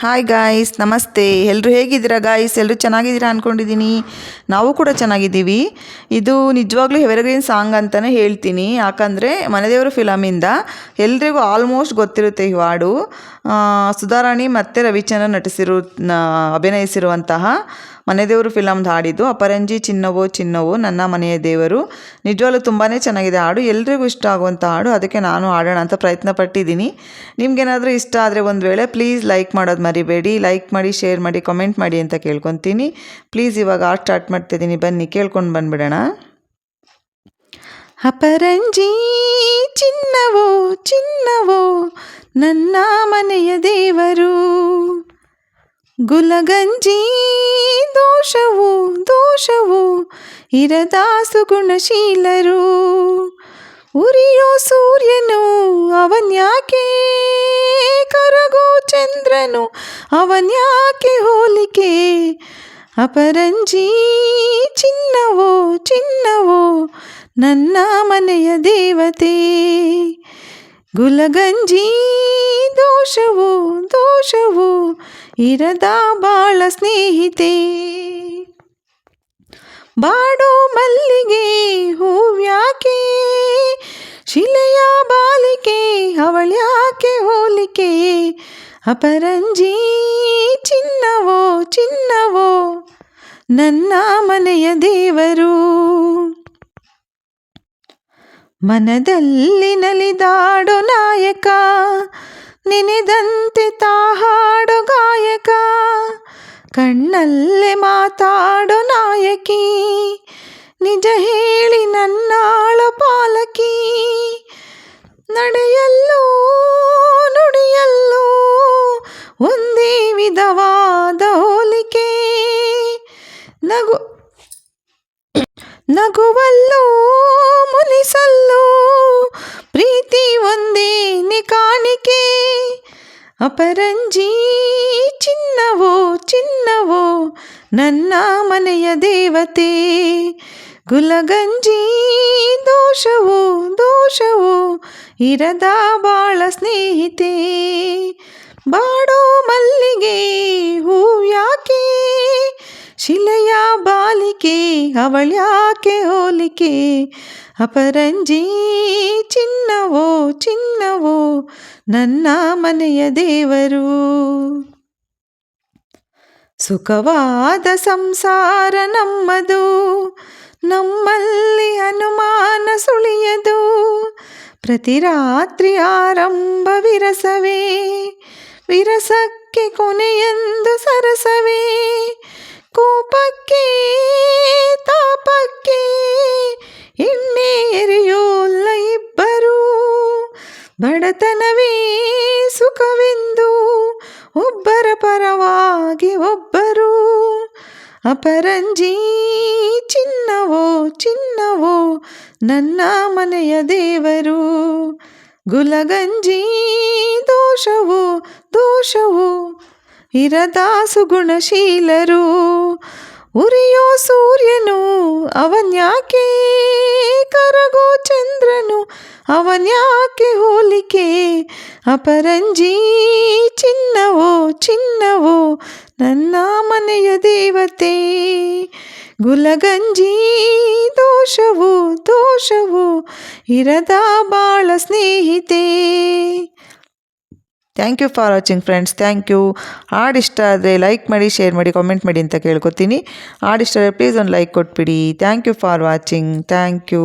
Hi guys ನಮಸ್ತೆ. ಎಲ್ಲರೂ ಹೇಗಿದ್ದೀರಾ ಗಾಯ್ಸ್ ಎಲ್ಲರೂ ಚೆನ್ನಾಗಿದ್ದೀರಾ ಅಂದ್ಕೊಂಡಿದ್ದೀನಿ ನಾವು ಕೂಡ ಚೆನ್ನಾಗಿದ್ದೀವಿ. ಇದು ನಿಜವಾಗ್ಲೂ ಎವರ್ಗ್ರೀನ್ ಸಾಂಗ್ ಅಂತಲೇ ಹೇಳ್ತೀನಿ. ಯಾಕಂದರೆ ಮನೆದೇವರು ಫಿಲಮಿಂದ ಎಲ್ರಿಗೂ ಆಲ್ಮೋಸ್ಟ್ ಗೊತ್ತಿರುತ್ತೆ ಈ ಹಾಡು. ಸುಧಾರಾಣಿ ಮತ್ತು ರವಿಚಂದ್ರನ್ ನಟಿಸಿರು ಅಭಿನಯಿಸಿರುವಂತಹ ಮನೆದೇವರು ಫಿಲಮ್ದು ಹಾಡಿದ್ದು, ಅಪರಂಜಿ ಚಿನ್ನವೋ ಚಿನ್ನವೋ ನನ್ನ ಮನೆಯ ದೇವರು. ನಿಜವಾಗ್ಲೂ ತುಂಬಾ ಚೆನ್ನಾಗಿದೆ ಹಾಡು, ಎಲ್ರಿಗೂ ಇಷ್ಟ ಆಗುವಂಥ ಹಾಡು, ಅದಕ್ಕೆ ನಾನು ಹಾಡೋಣ ಅಂತ ಪ್ರಯತ್ನ ಪಟ್ಟಿದ್ದೀನಿ. ನಿಮ್ಗೇನಾದರೂ ಇಷ್ಟ ಆದರೆ ಒಂದು ವೇಳೆ ಪ್ಲೀಸ್ ಲೈಕ್ ಮಾಡೋದು ಮರಿಬೇಡಿ ಲೈಕ್ ಮಾಡಿ ಶೇರ್ ಮಾಡಿ ಕಮೆಂಟ್ ಮಾಡಿ ಅಂತ ಕೇಳ್ಕೊತೀನಿ. ಪ್ಲೀಸ್ ಇವಾಗ ಹಾಡು ಸ್ಟಾರ್ಟ್ ಮಾಡ್ತಿದ್ದೀನಿ, ಬನ್ನಿ, ಕೇಳ್ಕೊಂಡು ಬಂದ್ಬಿಡೋಣ. ಅಪರಂಜಿ ಚಿನ್ನವೋ ಚಿನ್ನವೋ ನನ್ನ ಮನೆಯ ದೇವರು. ಗುಲಗಂಜಿ, ದೋಷವು ದೋಷವು ಇರದಾಸು ಗುಣಶೀಲರು. ಉರಿಯೋ ಸೂರ್ಯನು ಅವನ್ಯಾಕೆ ಕರಗೋ ಚಂದ್ರನು ಅವನ್ಯಾಕೆ ಹೋಲಿಕೆ? ಅಪರಂಜಿ, ಚಿನ್ನವೋ ಚಿನ್ನವೋ, ನನ್ನ ಮನೆಯ ದೇವತೆ. ಗುಲಗಂಜಿ, ದೋಷವು ದೋಷವು, ಇರದ ಬಾಳ ಸ್ನೇಹಿತೆ. ಬಾಡೋ ಮಲ್ಲಿಗೆ ಹೂವ್ಯಾಕೆ ಶಿಲೆಯ ಬಾಲಿಕೆ ಅವಳ್ಯಾಕೆ ಹೋಲಿಕೆ? ಅಪರಂಜಿ, ಚಿನ್ನವೋ ಚಿನ್ನವೋ, ನನ್ನ ಮನೆಯ ದೇವರು. ಮನದಲ್ಲಿ ನಲಿದಾಡು ನಾಯಕ, ನಿನಿದಂತೆ ತಾಹಾಡು ಗಾಯಕ, ಕಣ್ಣಲ್ಲೇ ಮಾತಾಡು ನಾಯಕಿ, ನಿಜ ಹೇಳಿ ನನ್ನಾಳು ಪಾಲಕಿ, ನಡೆಯಲ್ಲೂ ನುಡಿಯಲ್ಲೂ ಒಂದೇ ವಿಧವಾದ ಹೋಲಿಕೆ, ನಗು, ನಗುವಲ್ಲೂ ಮುನಿಸಲ್ಲೂ ಪ್ರೀತಿ ಒಂದೇ ಕಾಣಿಕೆ ಅಪರಂಜಿ ಚಿನ್ನವೋ ಚಿನ್ನವೋ ನನ್ನ ಮನೆಯ ದೇವತೆ. ಗುಲಗಂಜಿ ದೋಷವೋ ದೋಷವೋ ಇರದ ಬಾಳ ಸ್ನೇಹಿತೆ. ಬಾಡೋ ಮಲ್ಲಿಗೆ ಹೂವ್ಯಾಕೆ ಶಿಲೆಯ ಬಾಲಿಕೆ ಅವಳ್ಯಾಕೆ ಹೋಲಿಕೆ? ಅಪರಂಜಿ, ಚಿನ್ನವೋ ಚಿನ್ನವೋ, ನನ್ನ ಮನೆಯ ದೇವರು. ಸುಖವಾದ ಸಂಸಾರ ನಮ್ಮದು, ನಮ್ಮಲ್ಲಿ ಅನುಮಾನ ಸುಳಿಯದು. ಪ್ರತಿ ರಾತ್ರಿ ಆರಂಭ ವಿರಸವೇ ವಿರಸಕ್ಕೆ ಕೊನೆಯೆಂದು ಸರಸವೇ. ಕೋಪಕ್ಕೆ, ತಾಪಕ್ಕೆ ಇನ್ನೇರಿಯೋಲ್ಲ ಇಬ್ಬರೂ. ಬಡತನವೇ ಸುಖವೆಂದು ಒಬ್ಬರ ಪರವಾಗಿ ಒಬ್ಬರು. ಅಪರಂಜಿ ಚಿನ್ನವೋ ಚಿನ್ನವೋ ನನ್ನ ಮನೆಯ ದೇವರು. ಗುಲಗಂಜಿ ದೋಷವೋ, ದೋಷವು ಇರದ ಗುಣಶೀಲರು, ಉರಿಯೋ ಸೂರ್ಯನು ಅವನ್ಯಾಕೆ? ಕರಗೋ ಚಂದ್ರನು ಅವನ್ಯಾಕೆ ಹೋಲಿಕೆ? ಅಪರಂಜಿ ಚಿನ್ನವೋ ಚಿನ್ನವೋ ನನ್ನ ಮನೆಯ ದೇವತೆ? ಗುಲಗಂಜಿ ದೋಷವು ದೋಷವು ಇರದ ಬಾಳ ಸ್ನೇಹಿತೆ? Thank you for watching friends thank you ಹಾಡು ಇಷ್ಟ ಆದರೆ ಲೈಕ್ ಮಾಡಿ ಶೇರ್ ಮಾಡಿ ಕಾಮೆಂಟ್ ಮಾಡಿ ಅಂತ ಕೇಳ್ಕೊತೀನಿ ಹಾಡು ಇಷ್ಟ ಆದರೆ ಪ್ಲೀಸ್ ಒಂದು ಲೈಕ್ ಕೊಟ್ಬಿಡಿ thank you for watching thank you